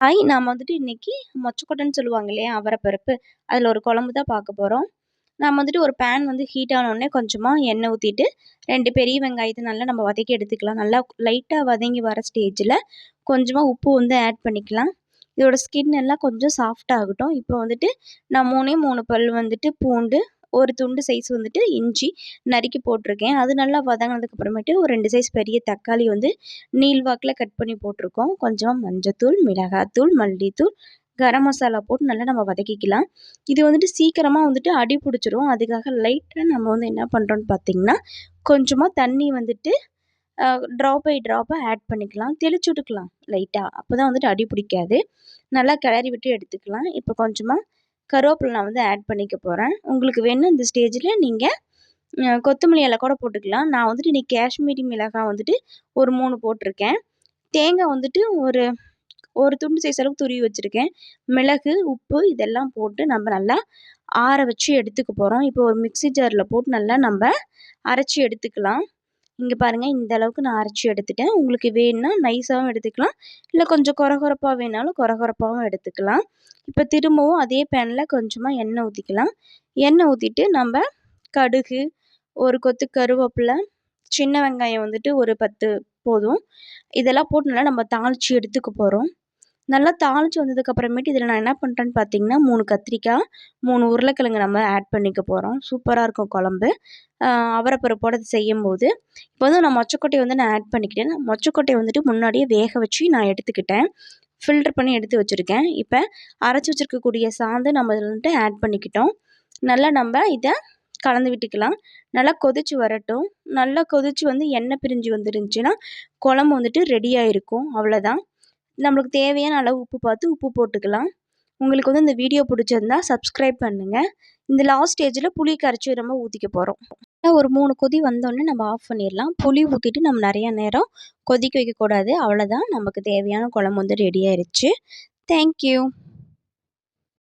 Hi நாம் வந்துட்டு இன்றைக்கி மொச்சக்கொட்டைன்னு சொல்லுவாங்க இல்லையா அவரைப்பருப்பு. அதில் ஒரு குழம்பு தான் பார்க்க போகிறோம் நாம் வந்துட்டு ஒரு பேன் வந்து ஹீட் ஆனோடனே கொஞ்சமாக எண்ணெய் ஊற்றிட்டு ரெண்டு பெரிய வெங்காயத்தை நல்லா நம்ம வதக்கி எடுத்துக்கலாம். நல்லா லைட்டாக வதங்கி வர ஸ்டேஜில் கொஞ்சமாக உப்பு வந்து ஆட் பண்ணிக்கலாம். இதோட ஸ்கின் எல்லாம் கொஞ்சம் சாஃப்டாகட்டும் இப்போ வந்துட்டு நான் மூணே மூணு பல் வந்துட்டு பூண்டு ஒரு துண்டு சைஸ் வந்துட்டு இஞ்சி நறுக்கி போட்டிருக்கேன். அது நல்லா வதங்கினதுக்கப்புறமேட்டு ஒரு ரெண்டு சைஸ் பெரிய தக்காளி வந்து நீள்வாக்கில் கட் பண்ணி போட்டிருக்கோம். கொஞ்சம் மஞ்சத்தூள் மிளகாத்தூள் மல்லித்தூள் கரம் மசாலா போட்டு நல்லா நம்ம வதக்கிக்கலாம். இது வந்துட்டு சீக்கிரமாக வந்துட்டு அடி பிடிச்சிரும். அதுக்காக லைட்டாக நம்ம வந்து என்ன பண்ணுறோன்னு பார்த்தீங்கன்னா கொஞ்சமாக தண்ணி வந்துட்டு ட்ராப் பை ட்ராப்பாக ஆட் பண்ணிக்கலாம். தெளிச்சு விட்டுக்கலாம் லைட்டாக அப்போ தான் வந்துட்டு அடி பிடிக்காது. நல்லா கிளறி விட்டு எடுத்துக்கலாம். இப்போ கொஞ்சமாக கருவேப்பிலை நான் வந்து ஆட் பண்ணிக்க போகிறேன் உங்களுக்கு வேணும் இந்த ஸ்டேஜில் நீங்கள் கொத்தமல்லி இலை கூட போட்டுக்கலாம். நான் வந்துட்டு இன்றைக்கி காஷ்மீரி மிளகாய் வந்துட்டு ஒரு மூணு போட்டிருக்கேன். தேங்காய் வந்துட்டு ஒரு ஒரு துண்டு சைஸ் அளவுக்கு துருவி வச்சுருக்கேன். மிளகு உப்பு இதெல்லாம் போட்டு நம்ம நல்லா ஆற வச்சு எடுத்துக்க போகிறோம் இப்போ ஒரு மிக்சி ஜாரில் போட்டு நல்லா நம்ம அரைச்சி எடுத்துக்கலாம். இங்கே பாருங்கள் இந்த அளவுக்கு நான் அரைச்சி எடுத்துட்டேன். உங்களுக்கு வேணும்னா நைஸாகவும் எடுத்துக்கலாம். இல்லை கொஞ்சம் கொர கொரப்பாக வேணாலும் கொர கொரப்பாகவும் எடுத்துக்கலாம். இப்போ திரும்பவும் அதே பேனில் கொஞ்சமாக எண்ணெய் ஊற்றிக்கலாம் எண்ணெய் ஊற்றிட்டு நம்ம கடுகு ஒரு கொத்து கருவேப்பிலை சின்ன வெங்காயம் வந்துட்டு ஒரு பத்து போதும். இதெல்லாம் போட்டுனால நம்ம தாளித்து எடுத்துக்க போகிறோம் நல்லா தாளித்து வந்ததுக்கப்புறமேட்டு இதில் நான் என்ன பண்ணுறேன்னு பார்த்தீங்கன்னா மூணு கத்திரிக்காய் மூணு உருளைக்கிழங்கு நம்ம ஆட் பண்ணிக்க போகிறோம் சூப்பராக இருக்கும் குழம்பு. அவரைப்பருப்போடு அது செய்யும் போது இப்போ வந்து நான் மொச்சக்கொட்டையை வந்து நான் ஆட் பண்ணிக்கிட்டேன். மொச்சக்கொட்டையை வந்துட்டு முன்னாடியே வேக வச்சு நான் எடுத்துக்கிட்டேன். ஃபில்டர் பண்ணி எடுத்து வச்சுருக்கேன். இப்போ அரைச்சி வச்சுருக்கக்கூடிய சாந்து நம்ம இதில் வந்துட்டு ஆட் பண்ணிக்கிட்டோம். நல்லா நம்ம இதை கலந்து விட்டுக்கலாம். நல்லா கொதிச்சு வரட்டும். நல்லா கொதிச்சு வந்து எண்ணெய் பிரிஞ்சு வந்துருந்துச்சுன்னா குழம்பு வந்துட்டு ரெடியாக இருக்கும் அவ்வளோதான் நம்மளுக்கு தேவையான அளவு உப்பு பார்த்து உப்பு போட்டுக்கலாம். உங்களுக்கு வந்து இந்த வீடியோ பிடிச்சிருந்தா சப்ஸ்கிரைப் பண்ணுங்கள் இந்த லாஸ்ட் ஸ்டேஜில் புளி கரைச்சி நம்ம ஊற்றிக்க போகிறோம் ஒரு மூணு கொதி வந்தோடனே நம்ம ஆஃப் பண்ணிடலாம். புளி ஊற்றிட்டு நம்ம நிறையா நேரம் கொதிக்க வைக்கக்கூடாது. அவ்வளோதான் நமக்கு தேவையான குழம்பு வந்து ரெடி ஆயிடுச்சு தேங்க்யூ